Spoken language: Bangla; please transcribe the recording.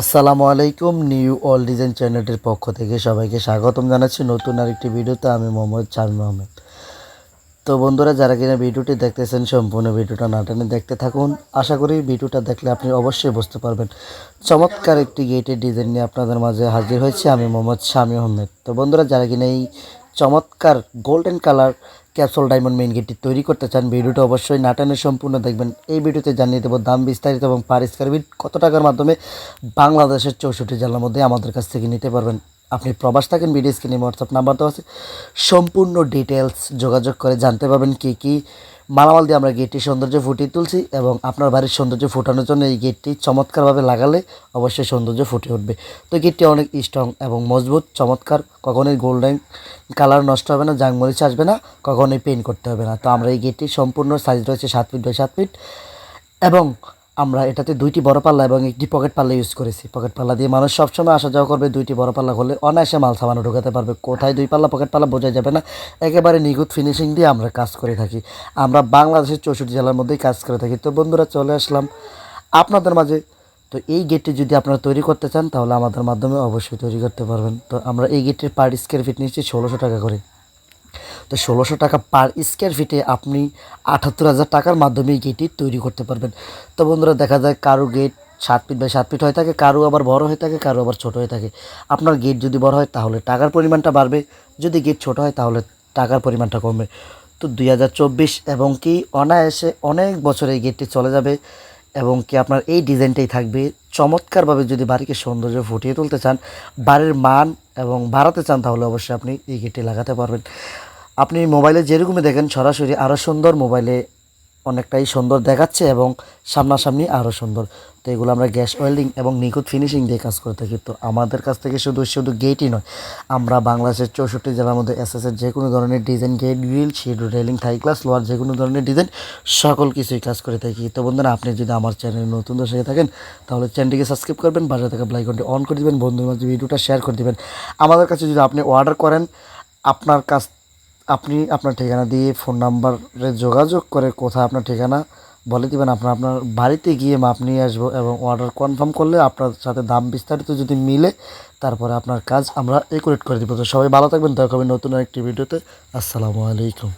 আসসালামু আলাইকুম নিউ অল ডিজাইন চ্যানেলটির পক্ষ থেকে সবাইকে স্বাগতম জানাচ্ছি। নতুন আরেকটি ভিডিওতে আমি মোহাম্মদ শামীম আহমেদ। তো বন্ধুরা, যারা কিনা ভিডিওটি দেখতেছেন, সম্পূর্ণ ভিডিওটা না টেনে দেখতে থাকুন। আশা করি ভিডিওটা দেখলে আপনি অবশ্যই বুঝতে পারবেন। চমৎকার একটি গেটের ডিজাইন নিয়ে আপনাদের মাঝে হাজির হয়েছি আমি মোহাম্মদ শামীম আহমেদ। তো বন্ধুরা, যারা কিনা এই চমৎকার golden colour capsule diamond main গেটটি তৈরি করতে চান, ভিডিওটা অবশ্যই নাটানের সম্পূর্ণ দেখবেন। এই ভিডিওতে জানিয়ে দেবো দাম বিস্তারিত এবং পার স্কোয়ার কত টাকার মাধ্যমে বাংলাদেশের চৌষট্টি জেলার মধ্যে আমাদের কাছ থেকে নিতে পারবেন। আপনি প্রবাস থাকেন, ভিডিও স্ক্রিনে হোয়াটসঅ্যাপ নাম্বার দেওয়া আছে। সম্পূর্ণ ডিটেলস যোগাযোগ করে জানতে পারবেন কী কী মালামাল দিয়ে আমরা গেটটির সৌন্দর্য ফুটিয়ে তুলছি এবং আপনার বাড়ির সৌন্দর্য ফুটানোর জন্য এই গেটটি চমৎকারভাবে লাগালে অবশ্যই সৌন্দর্য ফুটে উঠবে। তো গেটটি অনেক স্ট্রং এবং মজবুত, চমৎকার। কখনোই গোল্ডেন কালার নষ্ট হবে না জাংমরিচ আসবে না, কখনোই পেন্ট করতে হবে না। তো আমরা এই গেটটি সম্পূর্ণ সাইজ রয়েছে সাত ফিট বাই সাত ফিট এবং আমরা এটাতে দুইটি বড় পাল্লা এবং একটি পকেট পাল্লা ইউজ করেছি। পকেট পাল্লা দিয়ে মানুষ সবসময় আসা যাওয়া করবে, দুইটি বড় পাল্লা হলে অনায়াসে মাল সামানো ঢোকাতে পারবে। কোথায় দুই পাল্লা, পকেট পাল্লা বোঝা যাবে না। একেবারে নিখুঁত ফিনিশিং দিয়ে আমরা কাজ করে থাকি। আমরা বাংলাদেশের চৌষট্টি জেলার মধ্যেই কাজ করে থাকি। তো বন্ধুরা, চলে আসলাম আপনাদের মাঝে। তো এই গেটটি যদি আপনারা তৈরি করতে চান, তাহলে আমাদের মাধ্যমে অবশ্যই তৈরি করতে পারবেন। তো আমরা এই গেটটির পার স্কোয়ার ফিট নিচ্ছি ষোলোশো টাকা করে। তো ষোলোশো টাকা পার স্কোয়ার ফিটে আপনি আটাত্তর হাজার টাকার মাধ্যমে গেটটি তৈরি করতে পারবেন। তো বন্ধুরা, দেখা যায় কারও গেট সাত ফিট বাই সাত ফিট হয়ে থাকে, কারও আবার বড় হয়ে থাকে, কারও আবার ছোট হয়ে থাকে। আপনার গেট যদি বড় হয়, তাহলে টাকার পরিমাণটা বাড়বে। যদি গেট ছোট হয়, তাহলে টাকার পরিমাণটা কমবে। তো দুই হাজার চব্বিশ এবং কি অনায়াসে অনেক বছর এই গেটটি চলে যাবে এবং কি আপনার এই ডিজাইনটাই থাকবে চমৎকারভাবে যদি বাড়িকে সৌন্দর্য ফুটিয়ে তুলতে চান, বাড়ির মান এবং বাড়াতে চান, তাহলে অবশ্যই আপনি এই গেটটি লাগাতে পারবেন। আপনি মোবাইলে যেরকমই দেখেন, সরাসরি আরও সুন্দর মোবাইলে অনেকটাই সুন্দর দেখাচ্ছে এবং সামনাসামনি আরও সুন্দর। তো এগুলো আমরা গ্যাস ওয়েল্ডিং এবং নিখুঁত ফিনিশিং দিয়ে কাজ করে থাকি। তো আমাদের কাছ থেকে শুধু শুধু গেটই নয়, আমরা বাংলাদেশের চৌষট্টি জেলার মধ্যে এসএসের যে কোনো ধরনের design gate grill shed railing Thai glass lower যে কোনো ধরনের ডিজাইন সকল কিছুই কাজ করে থাকি। তো বন্ধুরা, আপনি যদি আমার চ্যানেল নতুন দর্শকে থাকেন, তাহলে চ্যানেলটিকে সাবস্ক্রাইব করবেন বাজার থেকে ব্লাইকনটি অন করে দেবেন বন্ধুর মাঝে ভিডিওটা শেয়ার করে দেবেন। আমাদের কাছে যদি আপনি অর্ডার করেন, আপনার কাছ, আপনি আপনার ঠিকানা দিয়ে ফোন নাম্বারে যোগাযোগ করে কোথায় আপনার ঠিকানা বলে দিবেন, আপনার আপনার বাড়িতে গিয়ে মাপ নিয়ে আসব এবং অর্ডার কনফার্ম করলে আপনার সাথে দাম বিস্তারিত যদি মিলে, তারপরে আপনার কাজ আমরা একুরেট করে দিব। তো সবাই ভালো থাকবেন, দেখা হবে নতুন একটি ভিডিওতে। আসসালামু আলাইকুম।